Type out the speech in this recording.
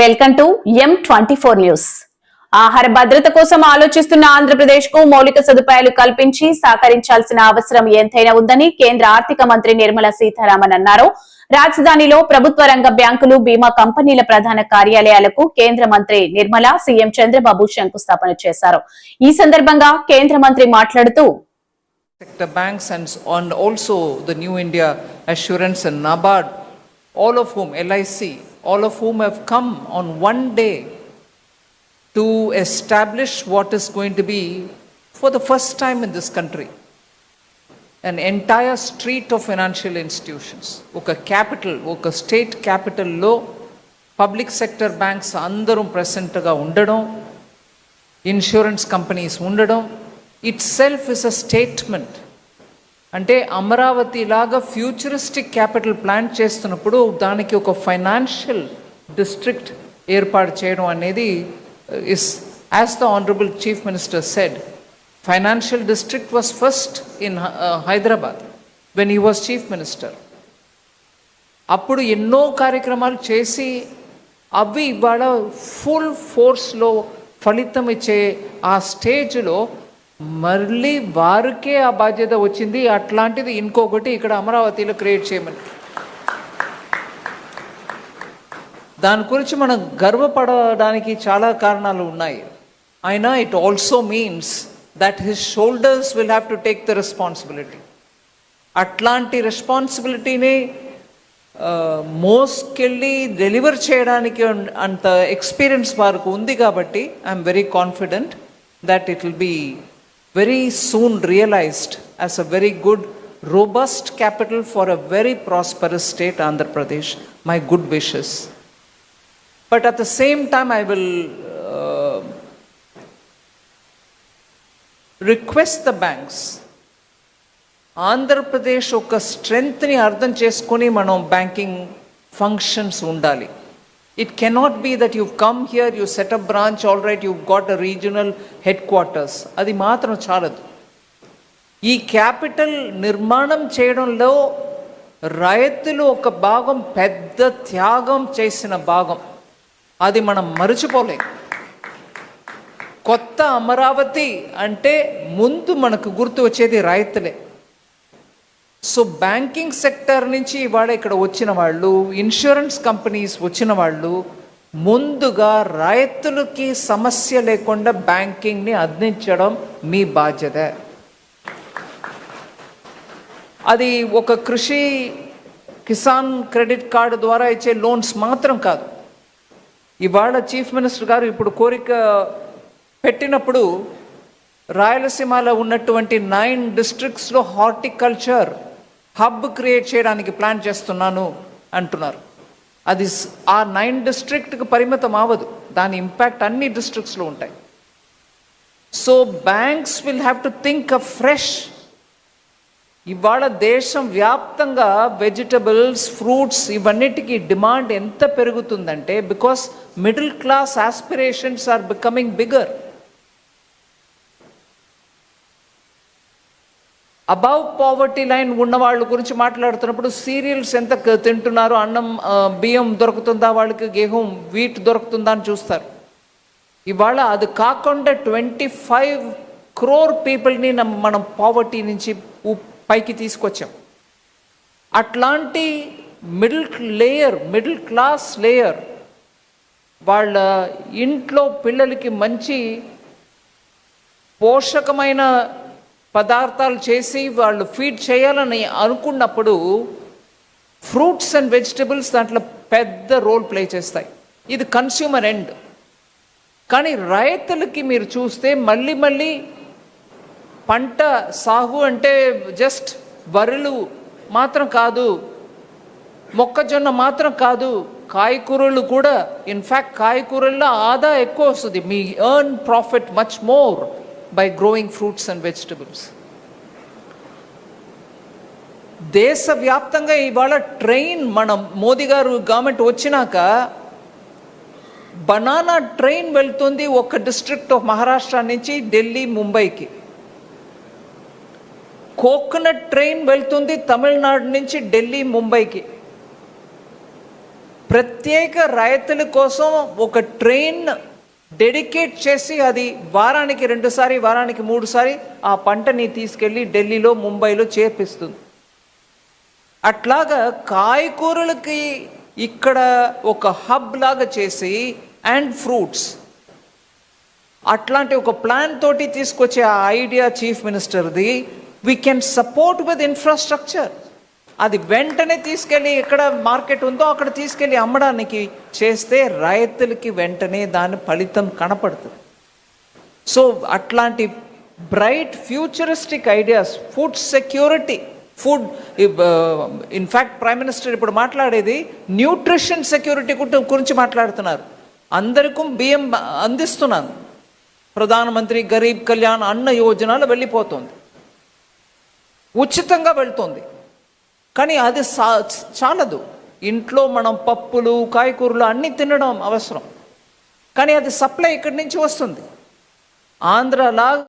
Welcome to M twenty four news ఆహార భద్రత కోసం ఆలోచిస్తున్న ఆంధ్రప్రదేశ్కు మౌలిక సదుపాయాలు కల్పించి సహకరించాల్సిన అవసరం ఎంతైనా ఉందని కేంద్ర ఆర్థిక మంత్రి నిర్మలా సీతారామన్ అన్నారు. రాజధానిలో ప్రభుత్వ రంగ బ్యాంకులు బీమా కంపెనీల ప్రధాన కార్యాలయాలకు కేంద్ర మంత్రి నిర్మలా సీఎం చంద్రబాబు శంకుస్థాపన చేశారు. ఈ సందర్భంగా కేంద్ర మంత్రి మాట్లాడుతూ sector banks and, and also the New India Assurance and NABARD, all of whom, LIC, all of whom have come on one day to establish what is going to be, for the first time in this country, an entire street of financial institutions. ఒక capital ఒక state క్యాపిటల్లో public sector banks అందరం ప్రెసెంట్గా ఉండడం insurance companies ఉండడం itself is a statement అంటే అమరావతి లాగా futuristic capital plan చేస్తున్నప్పుడు దానికి ఒక ఫైనాన్షియల్ డిస్ట్రిక్ట్ ఏర్పాటు చేయడం అనేది is as the honourable chief minister said financial district was first in Hyderabad when he was chief minister అప్పుడు ఎన్నో కార్యక్రమాలు చేసి అవి ఇవాళ ఫుల్ ఫోర్స్లో ఫలితం ఇచ్చే ఆ స్టేజ్లో మళ్ళీ వారికే ఆ బాధ్యత వచ్చింది. అట్లాంటిది ఇంకొకటి ఇక్కడ అమరావతిలో క్రియేట్ చేయమని. దాని గురించి మనం గర్వపడడానికి చాలా కారణాలు ఉన్నాయి. అయినా it also means that his shoulders will have to take the responsibility అట్లాంటి రెస్పాన్సిబిలిటీని మోస్కెళ్ళి డెలివర్ చేయడానికి అంత ఎక్స్పీరియన్స్ వారికి ఉంది కాబట్టి I'm very confident that it will be very soon realized as a very good robust capital for a very prosperous state Andhra Pradesh my good wishes but at the same time I will request the banks Andhra Pradesh ఒక స్ట్రెంగ్త్ని అర్థం చేసుకొని మనం banking functions ఉండాలి it cannot be that you come here, you set up branch branch, all right, you've a regional regional headquarters. అది మాత్రం చాలదు. ఈ capital నిర్మాణం చేయడంలో రైతులు ఒక భాగం పెద్ద త్యాగం చేసిన భాగం. అది మనం మరచిపోలేం. కొత్త అమరావతి అంటే ముందు మనకు గుర్తు వచ్చేది రైతులే సో బ్యాంకింగ్ సెక్టర్ నుంచి ఇవాళ ఇక్కడ వచ్చిన వాళ్ళు ఇన్సూరెన్స్ కంపెనీస్ వచ్చిన వాళ్ళు ముందుగా రైతులకి సమస్య లేకుండా బ్యాంకింగ్ని అందించడం మీ బాధ్యత. అది ఒక కృషి కిసాన్ క్రెడిట్ కార్డు ద్వారా ఇచ్చే లోన్స్ మాత్రం కాదు. ఇవాళ చీఫ్ మినిస్టర్ గారు ఇప్పుడు కోరిక పెట్టినప్పుడు రాయలసీమలో ఉన్నటువంటి నైన్ డిస్ట్రిక్ట్స్లో హార్టికల్చర్ హబ్ క్రియేట్ చేయడానికి ప్లాన్ చేస్తున్నాను అంటున్నారు. అది ఆ నైన్ డిస్ట్రిక్ట్కి పరిమితం అవ్వదు. దాని ఇంపాక్ట్ అన్ని డిస్ట్రిక్ట్స్లో ఉంటాయి. So banks will have to think a fresh. ఇవాళ దేశం వ్యాప్తంగా వెజిటబుల్స్ ఫ్రూట్స్ ఇవన్నిటికీ డిమాండ్ ఎంత పెరుగుతుందంటే because middle class aspirations are becoming bigger. Above poverty line ఉన్న వాళ్ళ గురించి మాట్లాడుతున్నప్పుడు సీరియల్స్ ఎంత తింటున్నారు? అన్నం బియ్యం దొరుకుతుందా వాళ్ళకి? గేహం వీట్ దొరుకుతుందా అని చూస్తారు. ఇవాళ అది కాకుండా ట్వంటీ ఫైవ్ క్రోర్ పీపుల్ని మనం పావర్టీ నుంచి పైకి తీసుకొచ్చాం. అట్లాంటి middle layer middle class layer వాళ్ళ ఇంట్లో పిల్లలకి మంచి పోషకమైన పదార్థాలు చేసి వాళ్ళు ఫీడ్ చేయాలని అనుకున్నప్పుడు ఫ్రూట్స్ అండ్ వెజిటబుల్స్ దాంట్లో పెద్ద రోల్ ప్లే చేస్తాయి. ఇది కన్స్యూమర్ ఎండ్ కానీ రైతులకి మీరు చూస్తే మళ్ళీ మళ్ళీ పంట సాగు అంటే జస్ట్ వరులు మాత్రం కాదు మొక్కజొన్న మాత్రం కాదు కాయకూరలు కూడా ఇన్ఫ్యాక్ట్ కాయకూరల్లో ఆదా ఎక్కువ వస్తుంది. మీ earn profit much more by growing fruits and vegetables దేశవ్యాప్తంగా ఇవాళ ట్రైన్ మన మోదీ గారు గవర్నమెంట్ వచ్చినాక బనానా ట్రైన్ వెళ్తుంది ఒక డిస్ట్రిక్ట్ ఆఫ్ మహారాష్ట్ర నుంచి ఢిల్లీ ముంబైకి. కోకోనట్ ట్రైన్ వెళ్తుంది తమిళనాడు నుంచి ఢిల్లీ ముంబైకి. ప్రత్యేక రైతుల కోసం ఒక ట్రైన్ డెడికేట్ చేసి అది వారానికి రెండుసారి వారానికి మూడుసారి ఆ పంటని తీసుకెళ్ళి ఢిల్లీలో ముంబైలో చేపిస్తుంది అట్లాగా కాయకూరలకి ఇక్కడ ఒక హబ్ లాగా చేసి అండ్ ఫ్రూట్స్ అట్లాంటి ఒక ప్లాన్ తోటి తీసుకొచ్చే ఆ idea chief మినిస్టర్ది we can support with infrastructure అది వెంటనే తీసుకెళ్ళి ఎక్కడ మార్కెట్ ఉందో అక్కడ తీసుకెళ్ళి అమ్మడానికి చేస్తే రైతులకి వెంటనే దాని ఫలితం కనపడుతుంది. సో అట్లాంటి bright futuristic ideas food security food in fact prime minister ఇప్పుడు మాట్లాడేది న్యూట్రిషన్ సెక్యూరిటీ గురించి మాట్లాడుతున్నారు. అందరికీ బియ్యం అందిస్తున్నాను. ప్రధానమంత్రి గరీబ్ కళ్యాణ్ అన్న యోజనలు వెళ్ళిపోతుంది. ఉచితంగా వెళ్తుంది. కానీ అది సా చాలదు. ఇంట్లో మనం పప్పులు కాయకూరలు అన్నీ తినడం అవసరం. కానీ అది సప్లై ఇక్కడి నుంచి వస్తుంది. ఆంధ్రలా